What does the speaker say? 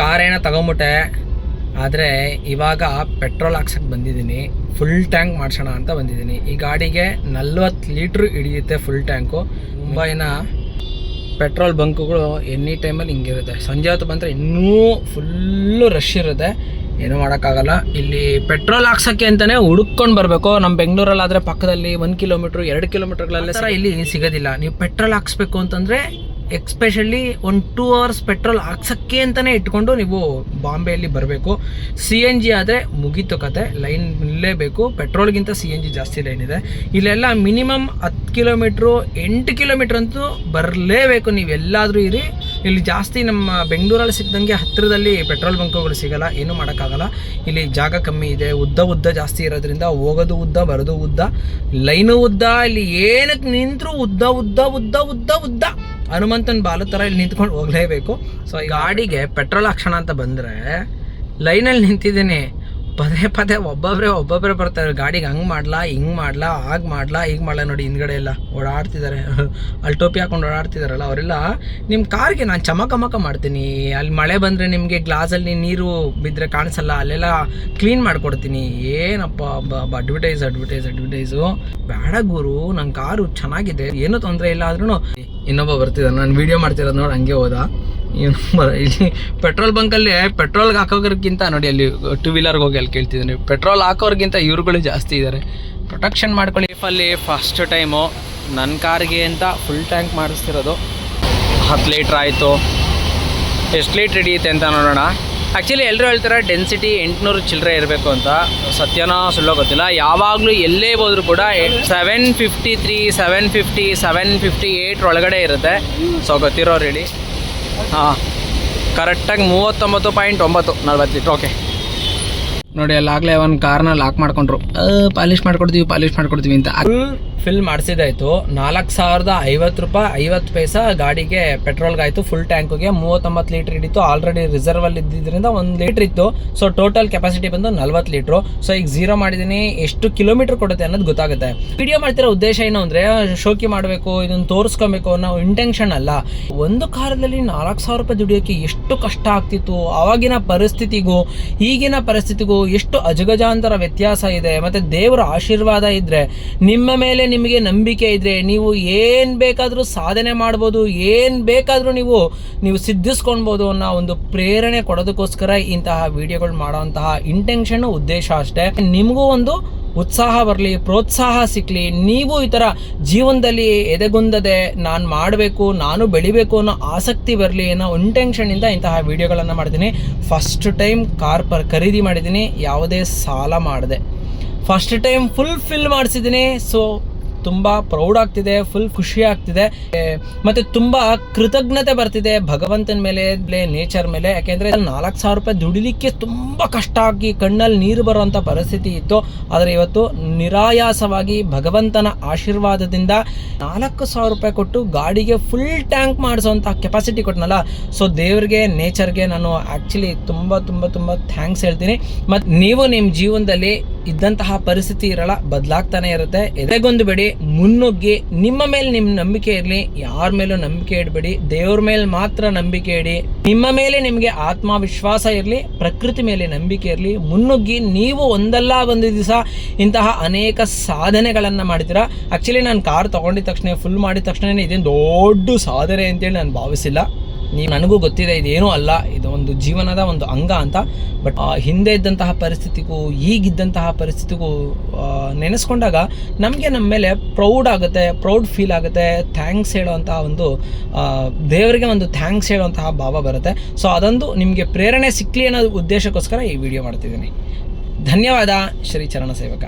Car ಏನೋ ತಗೊಂಬಿಟ್ಟೆ, ಆದರೆ ಇವಾಗ ಪೆಟ್ರೋಲ್ ಹಾಕ್ಸಕ್ಕೆ ಬಂದಿದ್ದೀನಿ ಫುಲ್ ಟ್ಯಾಂಕ್ ಮಾಡ್ಸೋಣ ಅಂತ ಬಂದಿದ್ದೀನಿ. ಈ ಗಾಡಿಗೆ ನಲ್ವತ್ತು ಲೀಟ್ರ್ ಹಿಡಿಯುತ್ತೆ ಫುಲ್ ಟ್ಯಾಂಕು ಮುಂಬೈನ ಪೆಟ್ರೋಲ್ ಬಂಕ್ಗಳು ಎನಿ ಟೈಮಲ್ಲಿ ಹಿಂಗಿರುತ್ತೆ. ಸಂಜೆ ಹೊತ್ತು ಬಂದರೆ ಇನ್ನೂ ಫುಲ್ಲು ರಶ್ ಇರುತ್ತೆ. ಏನೂ ಮಾಡೋಕ್ಕಾಗಲ್ಲ. ಇಲ್ಲಿ ಪೆಟ್ರೋಲ್ ಹಾಕ್ಸೋಕ್ಕೆ ಅಂತಲೇ ಹುಡುಕೊಂಡು ಬರಬೇಕು. ನಮ್ಮ ಬೆಂಗಳೂರಲ್ಲಾದರೆ ಪಕ್ಕದಲ್ಲಿ ಒಂದು ಕಿಲೋಮೀಟ್ರ್ ಎರಡು ಕಿಲೋಮೀಟ್ರ್ಗಳಲ್ಲೇ ಸಹ ಇಲ್ಲಿ ಸಿಗೋದಿಲ್ಲ. ನೀವು ಪೆಟ್ರೋಲ್ ಹಾಕ್ಸ್ಬೇಕು ಅಂತಂದರೆ ಎಕ್ಸ್ಪೆಷಲಿ ಒಂದು ಟೂ ಅವರ್ಸ್ ಪೆಟ್ರೋಲ್ ಹಾಕ್ಸೋಕ್ಕೆ ಅಂತಲೇ ಇಟ್ಕೊಂಡು ನೀವು ಬಾಂಬೆಯಲ್ಲಿ ಬರಬೇಕು. ಸಿ ಎನ್ ಜಿ ಆದರೆ ಮುಗೀತು ಕತೆ. ಲೈನ್ ನಿಲ್ಲೇಬೇಕು. ಪೆಟ್ರೋಲ್ಗಿಂತ ಸಿ ಎನ್ ಜಿ ಜಾಸ್ತಿ ಲೈನ್ ಇದೆ. ಇಲ್ಲೆಲ್ಲ ಮಿನಿಮಮ್ ಹತ್ತು ಕಿಲೋಮೀಟ್ರು ಎಂಟು ಕಿಲೋಮೀಟ್ರ್ ಅಂತೂ ಬರಲೇಬೇಕು. ನೀವು ಎಲ್ಲಾದರೂ ಇರಿ. ಇಲ್ಲಿ ಜಾಸ್ತಿ ನಮ್ಮ ಬೆಂಗಳೂರಲ್ಲಿ ಸಿಕ್ಕಿದಂಗೆ ಹತ್ತಿರದಲ್ಲಿ ಪೆಟ್ರೋಲ್ ಬಂಕ್ಗಳು ಸಿಗಲ್ಲ. ಏನೂ ಮಾಡೋಕ್ಕಾಗಲ್ಲ. ಇಲ್ಲಿ ಜಾಗ ಕಮ್ಮಿ ಇದೆ. ಉದ್ದ ಉದ್ದ ಜಾಸ್ತಿ ಇರೋದ್ರಿಂದ ಹೋಗೋದು ಉದ್ದ, ಬರೋದು ಉದ್ದ. ಲೈನು ಉದ್ದ. ಇಲ್ಲಿ ಏನಕ್ಕೆ ನಿಂತರೂ ಉದ್ದ ಉದ್ದ ಉದ್ದ ಉದ್ದ ಉದ್ದ. ಹನುಮಂತನ ಬಾಲ ಥರ ಇಲ್ಲಿ ನಿಂತ್ಕೊಂಡು ಹೋಗಲೇಬೇಕು. ಸೊ ಈ ಗಾಡಿಗೆ ಪೆಟ್ರೋಲ್ ಹಾಕ್ಸೋಣ ಅಂತ ಬಂದರೆ ಲೈನಲ್ಲಿ ನಿಂತಿದ್ದೀನಿ. ಪದೇ ಪದೇ ಒಬ್ಬೊಬ್ಬರೇ ಒಬ್ಬೊಬ್ಬರೇ ಬರ್ತಾರೆ. ಗಾಡಿಗೆ ಹಂಗೆ ಮಾಡ್ಲಾ, ಹಿಂಗೆ ಮಾಡ್ಲಾ ಆಗ್ ಮಾಡ್ಲಾ ಈಗ ಮಾಡ್ಲಾ ನೋಡಿ ಹಿಂದ್ಗಡೆ ಎಲ್ಲ ಓಡಾಡ್ತಿದ್ದಾರೆ ಅಲ್ಲಿ ಟೋಪಿ ಹಾಕೊಂಡು ಓಡಾಡ್ತಿದಾರಲ್ಲ ಅವರೆಲ್ಲ ನಿಮ್ಮ ಕಾರ್ಗೆ ನಾನು ಚಮಕಮಕ ಮಾಡ್ತೀನಿ. ಅಲ್ಲಿ ಮಳೆ ಬಂದರೆ ನಿಮಗೆ ಗ್ಲಾಸಲ್ಲಿ ನೀರು ಬಿದ್ದರೆ ಕಾಣಿಸಲ್ಲ, ಅಲ್ಲೆಲ್ಲ ಕ್ಲೀನ್ ಮಾಡಿಕೊಡ್ತೀನಿ. ಏನಪ್ಪ ಅಡ್ವರ್ಟೈಸ್ ಅಡ್ವರ್ಟೈಸ್ ಅಡ್ವರ್ಟೈಸು ಬೇಡ ಗುರು ನನ್ನ ಕಾರು ಚೆನ್ನಾಗಿದೆ, ಏನೂ ತೊಂದರೆ ಇಲ್ಲ ಆದ್ರೂ ಇನ್ನೊಬ್ಬ ಬರ್ತಿದ್ದಾನೆ ನಾನು ವೀಡಿಯೋ ಮಾಡ್ತಿರೋದು ನೋಡಿ, ಹಂಗೆ ಹೋದ. ಇಲ್ಲಿ ಪೆಟ್ರೋಲ್ ಬಂಕಲ್ಲಿ ಪೆಟ್ರೋಲ್ಗೆ ಹಾಕೋಗ್ರಿಗಿಂತ ನೋಡಿ ಅಲ್ಲಿ ಟೂ ವೀಲರ್ಗೆ ಹೋಗಿ ಅಲ್ಲಿ ಕೇಳ್ತಿದ್ದೀನಿ. ಪೆಟ್ರೋಲ್ ಹಾಕೋರ್ಗಿಂತ ಇವ್ರುಗಳು ಜಾಸ್ತಿ ಇದ್ದಾರೆ ಪ್ರೊಟೆಕ್ಷನ್ ಮಾಡ್ಕೊಳ್ಳಿ. ಅಲ್ಲಿ ಫಸ್ಟ್ ಟೈಮು ನನ್ನ ಕಾರ್ಗೆ ಅಂತ ಫುಲ್ ಟ್ಯಾಂಕ್ ಮಾಡಿಸ್ತಿರೋದು. ಹತ್ತು ಲೀಟ್ರ್ ಆಯಿತು. ಎಷ್ಟು ಲೀಟ್ರ್ ಹಿಡಿಯುತ್ತೆ ಅಂತ ನೋಡೋಣ. ಆ್ಯಕ್ಚುಲಿ ಎಲ್ಲರೂ ಹೇಳ್ತಾರೆ ಡೆನ್ಸಿಟಿ ಎಂಟುನೂರು ಚಿಲ್ಲರೆ ಇರಬೇಕು ಅಂತ. ಸತ್ಯನೋ ಸುಳ್ಳೋ ಗೊತ್ತಿಲ್ಲ. ಯಾವಾಗಲೂ ಎಲ್ಲೇ ಹೋದ್ರು ಕೂಡ seven fifty three seven fifty seven fifty ಏಯ್ಟ್ರ ಒಳಗಡೆ ಇರುತ್ತೆ. ಸೊ ಗೊತ್ತಿರೋರು ಹೇಳಿ. ಹಾಂ. ಕರೆಕ್ಟಾಗಿ ಮೂವತ್ತೊಂಬತ್ತು ಪಾಯಿಂಟ್ ಒಂಬತ್ತು ನಲ್ವತ್ತು ಓಕೆ ನೋಡಿ ಅಲ್ಲಾಗಲೇ ಒಂದು ಕಾರ್ನ ಲಾಕ್ ಮಾಡ್ಕೊಂಡ್ರು. ಪಾಲಿಶ್ ಮಾಡ್ಕೊಡ್ತೀವಿ ಪಾಲಿಶ್ ಮಾಡ್ಕೊಡ್ತೀವಿ ಅಂತ. ಫಿಲ್ ಮಾಡಿಸಿದಾಯ್ತು ನಾಲ್ಕು ಸಾವಿರದ ಐವತ್ತು ರೂಪಾಯಿ ಐವತ್ತು ಪೈಸಾ ಗಾಡಿಗೆ ಪೆಟ್ರೋಲ್ಗೆ ಆಯಿತು. ಫುಲ್ ಟ್ಯಾಂಕ್ಗೆ ಮೂವತ್ತೊಂಬತ್ತು ಲೀಟ್ರ್ ಹಿಡಿತು. ಆಲ್ರೆಡಿ ರಿಸರ್ವಲ್ಲಿ ಇದ್ದಿದ್ದರಿಂದ ಒಂದು ಲೀಟ್ರ್ ಇತ್ತು. ಸೊ ಟೋಟಲ್ ಕೆಪಾಸಿಟಿ ಬಂದು ನಲ್ವತ್ತು ಲೀಟ್ರು ಸೊ ಈಗ ಝೀರೋ ಮಾಡಿದ್ದೀನಿ ಎಷ್ಟು ಕಿಲೋಮೀಟರ್ ಕೊಡುತ್ತೆ ಅನ್ನೋದು ಗೊತ್ತಾಗುತ್ತೆ. ವಿಡಿಯೋ ಮಾಡ್ತಿರೋ ಉದ್ದೇಶ ಏನು ಅಂದರೆ, ಶೋಕಿ ಮಾಡಬೇಕು, ಇದನ್ನು ತೋರಿಸ್ಕೊಬೇಕು ಅನ್ನೋ ಇಂಟೆನ್ಷನ್ ಅಲ್ಲ. ಒಂದು ಕಾಲದಲ್ಲಿ ನಾಲ್ಕು ಸಾವಿರ ರೂಪಾಯಿ ದುಡಿಯೋಕ್ಕೆ ಎಷ್ಟು ಕಷ್ಟ ಆಗ್ತಿತ್ತು. ಆವಾಗಿನ ಪರಿಸ್ಥಿತಿಗೂ, ಈಗಿನ ಪರಿಸ್ಥಿತಿಗೂ ಎಷ್ಟು ಅಜಗಜಾಂತರ ವ್ಯತ್ಯಾಸ ಇದೆ. ಮತ್ತು ದೇವರ ಆಶೀರ್ವಾದ ಇದ್ದರೆ ನಿಮ್ಮ ಮೇಲೆ ನಿಮಗೆ ನಂಬಿಕೆ ಇದ್ದರೆ ನೀವು ಏನು ಬೇಕಾದರೂ ಸಾಧನೆ ಮಾಡ್ಬೋದು, ಏನು ಬೇಕಾದರೂ ನೀವು ನೀವು ಸಿದ್ಧಿಸ್ಕೊಳ್ಬೋದು ಅನ್ನೋ ಒಂದು ಪ್ರೇರಣೆ ಕೊಡೋದಕ್ಕೋಸ್ಕರ ಇಂತಹ ವಿಡಿಯೋಗಳು ಮಾಡೋಂತಹ ಇಂಟೆನ್ಷನ್ ಉದ್ದೇಶ ಅಷ್ಟೇ. ನಿಮಗೂ ಒಂದು ಉತ್ಸಾಹ ಬರಲಿ, ಪ್ರೋತ್ಸಾಹ ಸಿಕ್ಕಲಿ ನೀವು ಈ ಥರ ಜೀವನದಲ್ಲಿ ಎದೆಗುಂದದೆ ನಾನು ಮಾಡಬೇಕು, ನಾನು ಬೆಳಿಬೇಕು ಅನ್ನೋ ಆಸಕ್ತಿ ಬರಲಿ ಅನ್ನೋ ಇಂಟೆನ್ಷನಿಂದ ಇಂತಹ ವಿಡಿಯೋಗಳನ್ನು ಮಾಡ್ತೀನಿ. ಫಸ್ಟ್ ಟೈಮ್ ಕಾರ್ ಪರ್ ಖರೀದಿ ಮಾಡಿದ್ದೀನಿ, ಯಾವುದೇ ಸಾಲ ಮಾಡಿದೆ. ಫಸ್ಟ್ ಟೈಮ್ ಫುಲ್ ಫಿಲ್ ಮಾಡಿಸಿದ್ದೀನಿ ಸೊ ತುಂಬ ಪ್ರೌಡ್ ಆಗ್ತಿದೆ ಫುಲ್ ಖುಷಿ ಆಗ್ತಿದೆ. ಮತ್ತೆ ತುಂಬ ಕೃತಜ್ಞತೆ ಬರ್ತಿದೆ ಭಗವಂತನ ಮೇಲೆ ನೇಚರ್ ಮೇಲೆ. ಯಾಕೆಂದ್ರೆ ನಾಲ್ಕು ಸಾವಿರ ರೂಪಾಯಿ ದುಡಿಲಿಕ್ಕೆ ತುಂಬ ಕಷ್ಟ ಆಗಿ ಕಣ್ಣಲ್ಲಿ ನೀರು ಬರುವಂಥ ಪರಿಸ್ಥಿತಿ ಇತ್ತು. ಆದರೆ ಇವತ್ತು ನಿರಾಯಾಸವಾಗಿ ಭಗವಂತನ ಆಶೀರ್ವಾದದಿಂದ ನಾಲ್ಕು ಸಾವಿರ ರೂಪಾಯಿ ಕೊಟ್ಟು ಗಾಡಿಗೆ ಫುಲ್ ಟ್ಯಾಂಕ್ ಮಾಡಿಸುವಂತ ಕೆಪಾಸಿಟಿ ಕೊಟ್ಟನಲ್ಲ ಸೊ ದೇವ್ರಿಗೆ ನೇಚರ್ಗೆ ನಾನು ಆ್ಯಕ್ಚುಲಿ ತುಂಬ ತುಂಬ ತುಂಬ ಥ್ಯಾಂಕ್ಸ್ ಹೇಳ್ತೀನಿ. ಮತ್ತು ನೀವು ನಿಮ್ಮ ಜೀವನದಲ್ಲಿ ಇದ್ದಂತಹ ಪರಿಸ್ಥಿತಿ ಇರಲ್ಲ, ಬದಲಾಗ್ತಾನೆ ಇರುತ್ತೆ. ಎದೆಗೊಂದು ಬಿಡಿ ಮುನ್ನುಗ್ಗಿ, ನಿಮ್ಮ ಮೇಲೆ ನಿಮ್ಮ ನಂಬಿಕೆ ಇರಲಿ, ಯಾರ ಮೇಲೂ ನಂಬಿಕೆ ಇಡಬೇಡಿ, ದೇವ್ರ ಮೇಲೆ ಮಾತ್ರ ನಂಬಿಕೆ ಇಡಿ. ನಿಮ್ಮ ಮೇಲೆ ನಿಮಗೆ ಆತ್ಮವಿಶ್ವಾಸ ಇರಲಿ, ಪ್ರಕೃತಿ ಮೇಲೆ ನಂಬಿಕೆ ಇರಲಿ, ಮುನ್ನುಗ್ಗಿ, ನೀವು ಒಂದಲ್ಲ ಒಂದು ದಿವಸ ಇಂತಹ ಅನೇಕ ಸಾಧನೆಗಳನ್ನು ಮಾಡ್ತೀರಾ. ಆ್ಯಕ್ಚುಲಿ ನಾನು ಕಾರ್ ತಗೊಂಡಿದ ತಕ್ಷಣ ಫುಲ್ ಮಾಡಿದ ತಕ್ಷಣ ಇದೇನು ದೊಡ್ಡ ಸಾಧನೆ ಅಂತೇಳಿ ನಾನು ಭಾವಿಸಿಲ್ಲ. ನೀವು ನನಗೂ ಗೊತ್ತಿದೆ, ಇದೇನೂ ಅಲ್ಲ, ಇದು ಒಂದು ಜೀವನದ ಒಂದು ಅಂಗ ಅಂತ. ಬಟ್ ಹಿಂದೆ ಇದ್ದಂತಹ ಪರಿಸ್ಥಿತಿಗೂ, ಈಗಿದ್ದಂತಹ ಪರಿಸ್ಥಿತಿಗೂ ನೆನೆಸ್ಕೊಂಡಾಗ ನಮಗೆ ನಮ್ಮ ಮೇಲೆ ಪ್ರೌಡ್ ಆಗುತ್ತೆ ಪ್ರೌಡ್ ಫೀಲ್ ಆಗುತ್ತೆ ಥ್ಯಾಂಕ್ಸ್ ಹೇಳೋವಂತಹ ಒಂದು ದೇವರಿಗೆ ಒಂದು ಥ್ಯಾಂಕ್ಸ್ ಹೇಳುವಂತಹ ಭಾವ ಬರುತ್ತೆ. ಸೊ ಅದೊಂದು ನಿಮಗೆ ಪ್ರೇರಣೆ ಸಿಕ್ಕಲಿ ಅನ್ನೋ ಉದ್ದೇಶಕ್ಕೋಸ್ಕರ ಈ ವಿಡಿಯೋ ಮಾಡ್ತಿದ್ದೀನಿ. ಧನ್ಯವಾದ, ಶ್ರೀ ಚರಣ ಸೇವಕ.